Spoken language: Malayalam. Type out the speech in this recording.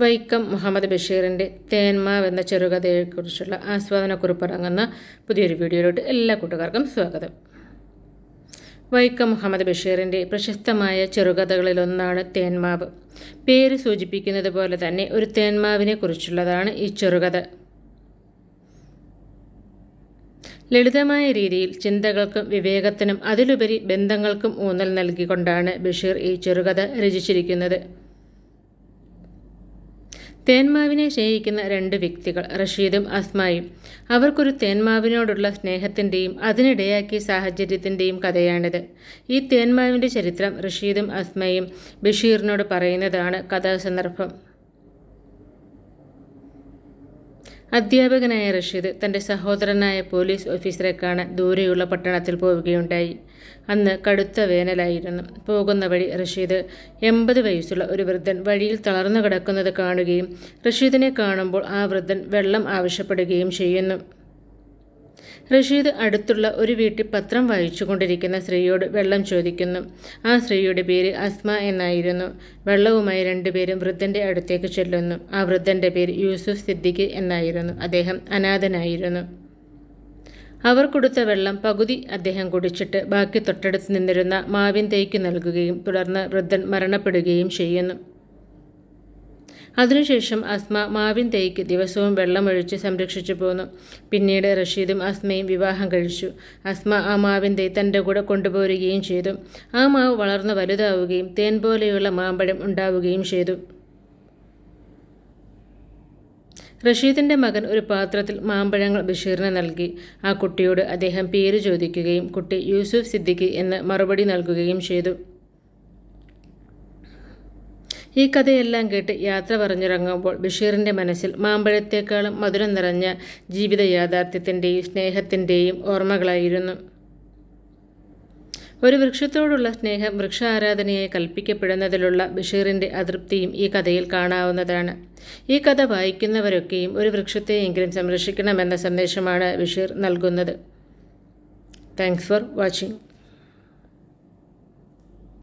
വൈക്കം മുഹമ്മദ് ബഷീറിന്റെ തേന്മാവ് എന്ന ചെറുകഥയെക്കുറിച്ചുള്ള ആസ്വാദനക്കുറിപ്പിറങ്ങുന്ന പുതിയൊരു വീഡിയോയിലോട്ട് എല്ലാ കൂട്ടുകാർക്കും സ്വാഗതം. വൈക്കം മുഹമ്മദ് ബഷീറിന്റെ പ്രശസ്തമായ ചെറുകഥകളിലൊന്നാണ് തേന്മാവ്. പേര് സൂചിപ്പിക്കുന്നത് പോലെ തന്നെ ഒരു തേന്മാവിനെ കുറിച്ചുള്ളതാണ് ഈ ചെറുകഥ. ലളിതമായ രീതിയിൽ ചിന്തകൾക്കും വിവേകത്തിനും അതിലുപരി ബന്ധങ്ങൾക്കും ഊന്നൽ നൽകിക്കൊണ്ടാണ് ബഷീർ ഈ ചെറുകഥ രചിച്ചിരിക്കുന്നത്. തേന്മാവിനെ സ്നേഹിക്കുന്ന രണ്ട് വ്യക്തികൾ റഷീദും അസ്മായും. അവർക്കൊരു തേന്മാവിനോടുള്ള സ്നേഹത്തിന്റെയും അതിനിടയാക്കിയ സാഹചര്യത്തിന്റെയും കഥയാണിത്. ഈ തേന്മാവിന്റെ ചരിത്രം റഷീദും അസ്മയും ബഷീറിനോട് പറയുന്നതാണ് കഥാസന്ദർഭം. അധ്യാപകനായ റഷീദ് തന്റെ സഹോദരനായ പോലീസ് ഓഫീസറെ കാണാൻ ദൂരെയുള്ള പട്ടണത്തിൽ പോവുകയുണ്ടായി. അന്ന് കടുത്ത വേനലായിരുന്നു. പോകുന്ന വഴി റഷീദ് എൺപത് വയസ്സുള്ള ഒരു വൃദ്ധൻ വഴിയിൽ തളർന്നു കിടക്കുന്നത് കാണുകയും റഷീദിനെ കാണുമ്പോൾ ആ വൃദ്ധൻ വെള്ളം ആവശ്യപ്പെടുകയും ചെയ്യുന്നു. റഷീദ് അടുത്തുള്ള ഒരു വീട്ടിൽ പത്രം വായിച്ചുകൊണ്ടിരിക്കുന്ന സ്ത്രീയോട് വെള്ളം ചോദിക്കുന്നു. ആ സ്ത്രീയുടെ പേര് അസ്മ എന്നായിരുന്നു. വെള്ളവുമായി രണ്ടുപേരും വൃദ്ധന്റെ അടുത്തേക്ക് ചെല്ലുന്നു. ആ വൃദ്ധന്റെ പേര് യൂസുഫ് സിദ്ദിഖ് എന്നായിരുന്നു. അദ്ദേഹം അനാഥനായിരുന്നു. അവർ കൊടുത്ത വെള്ളം പകുതി അദ്ദേഹം കുടിച്ചിട്ട് ബാക്കി തൊട്ടടുത്ത് നിന്നിരുന്ന മാവിൻ തേക്ക് നൽകുകയും തുടർന്ന് വൃദ്ധൻ മരണപ്പെടുകയും ചെയ്യുന്നു. അതിനുശേഷം അസ്മ മാവിൻ തേക്ക് ദിവസവും വെള്ളമൊഴിച്ച് സംരക്ഷിച്ചു പോന്നു. പിന്നീട് റഷീദും അസ്മയും വിവാഹം കഴിച്ചു. അസ്മ ആ മാവിൻ തൈ തന്റെ കൂടെ കൊണ്ടുപോരുകയും ചെയ്തു. ആ മാവ് വളർന്ന് വലുതാവുകയും തേൻ പോലെയുള്ള മാമ്പഴം ഉണ്ടാവുകയും ചെയ്തു. റഷീദിന്റെ മകൻ ഒരു പാത്രത്തിൽ മാമ്പഴങ്ങൾ ബഷീറിന് നൽകി. ആ കുട്ടിയോട് അദ്ദേഹം പേര് ചോദിക്കുകയും കുട്ടി യൂസുഫ് സിദ്ദിഖ് എന്ന് മറുപടി നൽകുകയും ചെയ്തു. ഈ കഥയെല്ലാം കേട്ട് യാത്ര പറഞ്ഞിറങ്ങുമ്പോൾ ബഷീറിന്റെ മനസ്സിൽ മാമ്പഴത്തേക്കാളും മധുരം നിറഞ്ഞ ജീവിത യാഥാർത്ഥ്യത്തിന്റെയും സ്നേഹത്തിന്റെയും ഓർമ്മകളായിരുന്നു. ഒരു വൃക്ഷത്തോടുള്ള സ്നേഹം വൃക്ഷ ആരാധനയായി കൽപ്പിക്കപ്പെടുന്നതിലുള്ള ബഷീറിന്റെ അതൃപ്തിയും ഈ കഥയിൽ കാണാവുന്നതാണ്. ഈ കഥ വായിക്കുന്നവരൊക്കെയും ഒരു വൃക്ഷത്തെയെങ്കിലും സംരക്ഷിക്കണമെന്ന സന്ദേശമാണ് ബഷീർ നൽകുന്നത്. Thanks for watching